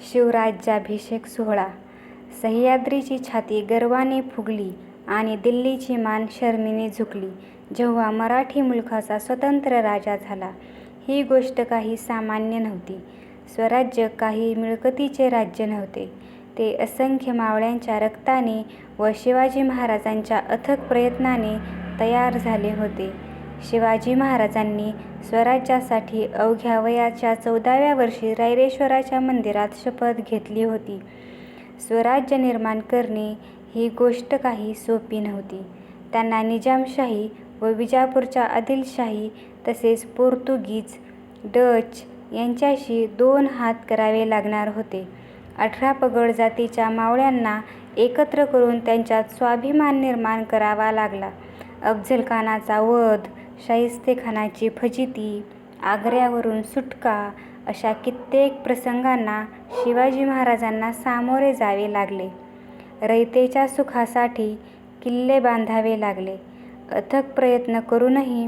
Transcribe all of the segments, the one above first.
शिवराज्याभिषेक सोहळा सह्याद्रीची छाती गर्वाने फुगली आणि दिल्लीची मान शर्मीने झुकली जेव्हा मराठी मुलखाचा स्वतंत्र राजा झाला. ही गोष्ट काही सामान्य नव्हती. स्वराज्य काही मिळकतीचे राज्य नव्हते. ते असंख्य मावळ्यांच्या रक्ताने व शिवाजी महाराजांच्या अथक प्रयत्नाने तयार झाले होते. शिवाजी महाराजांनी स्वराज्यासाठी अवघ्या वयाच्या चौदाव्या वर्षी रायरेश्वराच्या मंदिरात शपथ घेतली होती. स्वराज्य निर्माण करणे ही गोष्ट काही सोपी नव्हती. त्यांना निजामशाही व विजापूरच्या आदिलशाही तसेच पोर्तुगीज, डच यांच्याशी दोन हात करावे लागणार होते. अठरा पगड जातीच्या मावळ्यांना एकत्र करून त्यांच्यात स्वाभिमान निर्माण करावा लागला. अफझलखानाचा वध, शाहिस्तेखानाची फजिती, आग्र्यावरून सुटका अशा कित्येक प्रसंगांना शिवाजी महाराजांना सामोरे जावे लागले. रयतेच्या सुखासाठी किल्ले बांधावे लागले. अथक प्रयत्न करूनही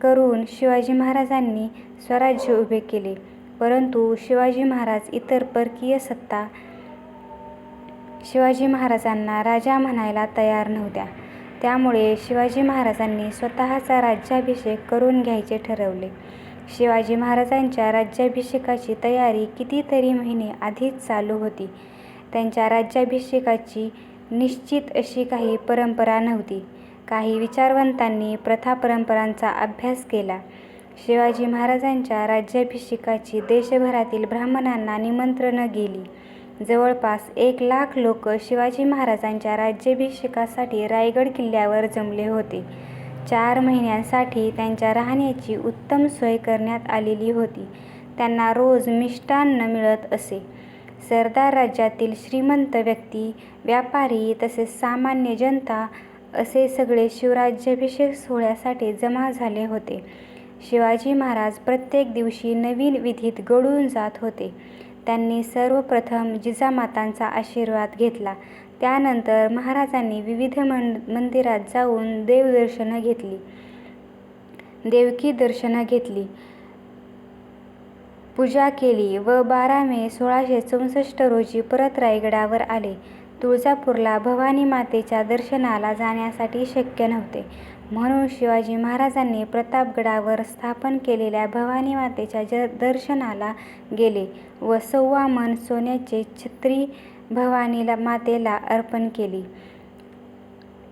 करून शिवाजी महाराजांनी स्वराज्य उभे केले. परंतु शिवाजी महाराज इतर परकीय सत्ता शिवाजी महाराजांना राजा म्हणायला तयार नव्हत्या. त्यामुळे शिवाजी महाराजांनी स्वतःचा राज्याभिषेक करून घ्यायचे ठरवले. शिवाजी महाराजांच्या राज्याभिषेकाची तयारी कितीतरी महिने आधीच चालू होती. त्यांच्या राज्याभिषेकाची निश्चित अशी काही परंपरा नव्हती. काही विचारवंतांनी प्रथा-परंपरांचा अभ्यास केला. शिवाजी महाराजांच्या राज्याभिषेकाची देशभरातील ब्राह्मणांना निमंत्रणं गेली. जवळपास एक लाख लोक शिवाजी महाराजांच्या राज्याभिषेकासाठी रायगड किल्ल्यावर जमले होते. चार महिन्यांसाठी त्यांच्या राहण्याची उत्तम सोय करण्यात आलेली होती. त्यांना रोज मिष्टान्न मिळत असे. सरदार, राज्यातील श्रीमंत व्यक्ती, व्यापारी तसेच सामान्य जनता असे सगळे शिवराज्याभिषेक सोहळ्यासाठी जमा झाले होते. शिवाजी महाराज प्रत्येक दिवशी नवीन विधीत गळून जात होते. त्यांनी सर्वप्रथम जिजामातांचा आशीर्वाद घेतला. त्यानंतर महाराजांनी विविध मंदिरात जाऊन देवदर्शनं घेतली. देवकी दर्शनं घेतली. पूजा केली व बारा मे सोळाशे चौसष्ट रोजी परत रायगडावर आले. तुळजापूरला भवानी मातेच्या दर्शनाला जाण्यासाठी शक्य नव्हते. म्हणून शिवाजी महाराजांनी प्रतापगडावर स्थापन केलेल्या भवानी मातेच्या ज दर्शनाला गेले व सव्वा मन सोन्याची छत्री भवानीमातेला अर्पण केली.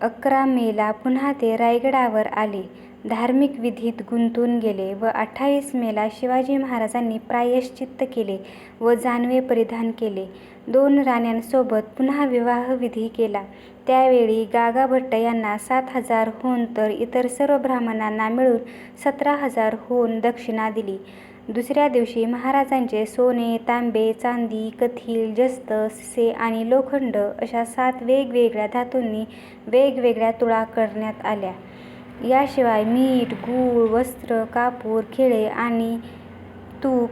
अकरा मेला पुन्हा ते रायगडावर आले. धार्मिक विधीत गुंतून गेले व अठ्ठावीस मेला शिवाजी महाराजांनी प्रायश्चित्त केले व जानवे परिधान केले. दोन राण्यांसोबत पुन्हा विवाहविधी केला. त्यावेळी गागाभट्ट यांना सात हजार होन तर इतर सर्व ब्राह्मणांना मिळून सतरा हजार होन दक्षिणा दिली. दुसऱ्या दिवशी महाराजांचे सोने, तांबे, चांदी, कथील, जस्त, सिसे आणि लोखंड अशा सात वेगवेगळ्या धातूंनी वेगवेगळ्या तुळा करण्यात आल्या. याशिवाय मीठ, गूळ, वस्त्र, कापूर, खिळे आणि तूप,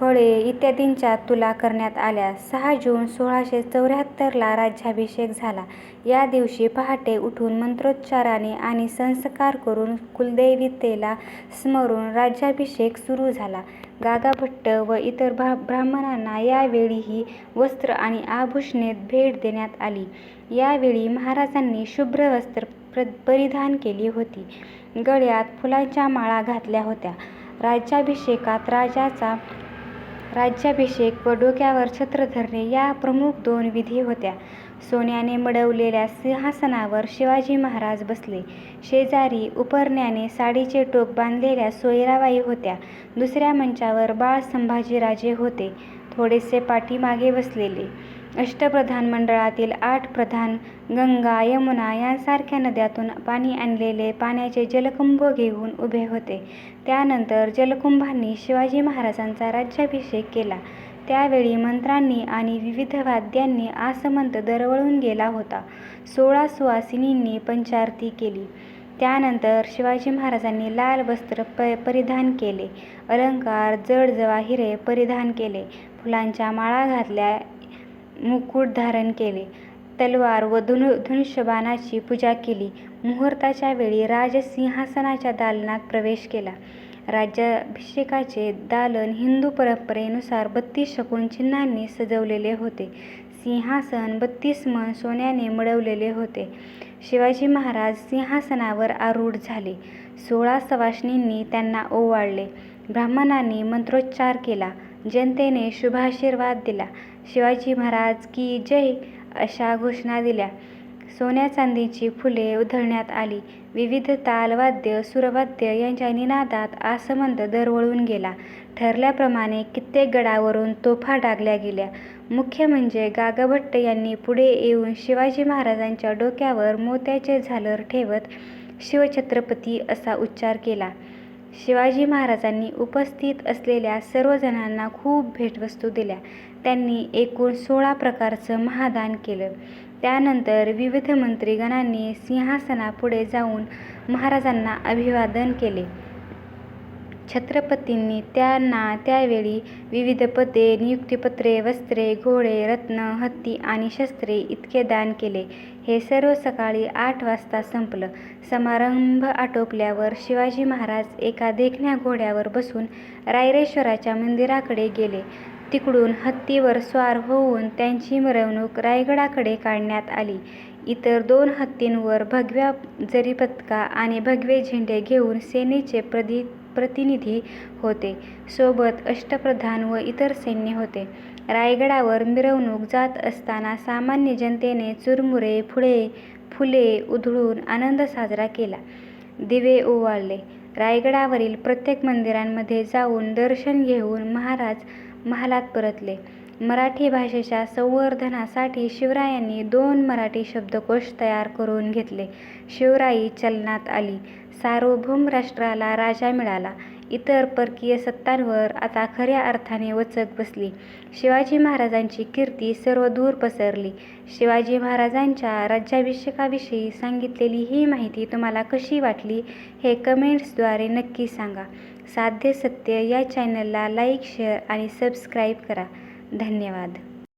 फळे इत्यादींच्या तुला करण्यात आल्या. सहा जून सोळाशे चौऱ्याहत्तरला राज्याभिषेक झाला. या दिवशी पहाटे उठून मंत्रोच्चाराने आणि संस्कार करून कुलदेवतेला स्मरून राज्याभिषेक सुरू झाला. गागाभट्ट व इतर ब्राह्मणांना यावेळीही वस्त्र आणि आभूषणे भेट देण्यात आली. यावेळी महाराजांनी शुभ्र वस्त्र प्र परिधान केली होती. गळ्यात फुलांच्या माळा घातल्या होत्या. राज्याभिषेकात राजाचा राज्याभिषेक व डोक्यावर छत्र धरणे या प्रमुख दोन विधी होत्या. सोन्याने मडवलेल्या सिंहासनावर शिवाजी महाराज बसले. शेजारी उपरण्याने साडीचे टोक बांधलेल्या सोयराबाई होत्या. दुसऱ्या मंचावर बाळ संभाजीराजे होते. थोडेसे पाठीमागे बसलेले अष्टप्रधान मंडळातील आठ प्रधान गंगा, यमुना यांसारख्या नद्यांतून पाणी आणलेले पाण्याचे जलकुंभ घेऊन उभे होते. त्यानंतर जलकुंभांनी शिवाजी महाराजांचा राज्याभिषेक केला. त्यावेळी मंत्रांनी आणि विविध वाद्यांनी आसमंत दरवळून गेला होता. सोळा सुवासिनींनी पंचारती केली. त्यानंतर शिवाजी महाराजांनी लाल वस्त्र प परिधान केले. अलंकार, जड जवाहिरे परिधान केले. फुलांच्या माळा घातल्या. मुकुट धारण केले. तलवार व धनु धनुष्यबाणाची पूजा केली. मुहूर्ताच्या वेळी राजसिंहासनाच्या दालनात प्रवेश केला. राज्याभिषेकाचे दालन हिंदू परंपरेनुसार बत्तीस शकून चिन्हांनी सजवलेले होते. सिंहासन बत्तीस मन सोन्याने मिळवलेले होते. शिवाजी महाराज सिंहासनावर आरूढ झाले. सोळा सवाष्णींनी त्यांना ओवाळले. ब्राह्मणांनी मंत्रोच्चार केला. जनतेने शुभाशीर्वाद दिला. शिवाजी महाराज की जय अशा घोषणा दिल्या. सोन्या-चांदीची फुले उधळण्यात आली. विविध तालवाद्य सुरवाद्य यांच्या निनादात आसमंत दरवळून गेला. ठरल्याप्रमाणे कित्येक गडावरून तोफा डागल्या गेल्या. मुख्य म्हणजे गागाभट्ट यांनी पुढे येऊन शिवाजी महाराजांच्या डोक्यावर मोत्याचे झालर ठेवत 'शिवछत्रपती' असा उच्चार केला. शिवाजी महाराजांनी उपस्थित असलेल्या सर्वजणांना खूप भेटवस्तू दिल्या. त्यांनी एकूण सोळा प्रकारचं महादान केलं. त्यानंतर विविध मंत्रीगणांनी सिंहासनापुढे जाऊन महाराजांना अभिवादन केले. छत्रपतींनी त्यांना त्यावेळी विविध पदे, नियुक्तिपत्रे, वस्त्रे, घोडे, रत्न, हत्ती आणि शस्त्रे इतके दान केले. हे सर्व सकाळी आठ वाजता संपलं. समारंभ आटोपल्यावर शिवाजी महाराज एका देखण्या घोड्यावर बसून रायरेश्वराच्या मंदिराकडे गेले. तिकडून हत्तीवर स्वार होऊन त्यांची मिरवणूक रायगडाकडे काढण्यात आली. इतर दोन हत्तींवर भगव्या जरीपदका आणि भगवे झेंडे घेऊन सेनेचे प्रतिनिधी होते. सोबत अष्टप्रधान व इतर सैन्य होते. रायगडावर मिरवणूक जात असताना सामान्य जनतेने चुरमुरे, फुळे फुले उधळून आनंद साजरा केला. दिवे ओवाळले. रायगडावरील प्रत्येक मंदिरांमध्ये जाऊन दर्शन घेऊन महाराज महालात परतले. मराठी भाषेच्या संवर्धनासाठी शिवरायांनी दोन मराठी शब्दकोश तयार करून घेतले. शिवराई चलनात आली. सार्वभौम राष्ट्राला राजा मिळाला. इतर परकीय सत्तांवर आता खऱ्या अर्थाने वचक बसली. शिवाजी महाराजांची कीर्ती सर्वदूर पसरली. शिवाजी महाराजांच्या राज्याभिषेकाविषयी सांगितलेली ही माहिती तुम्हाला कशी वाटली हे कमेंट्सद्वारे नक्की सांगा. साध्य सत्य या चॅनलला लाईक, शेअर आणि सबस्क्राईब करा. धन्यवाद.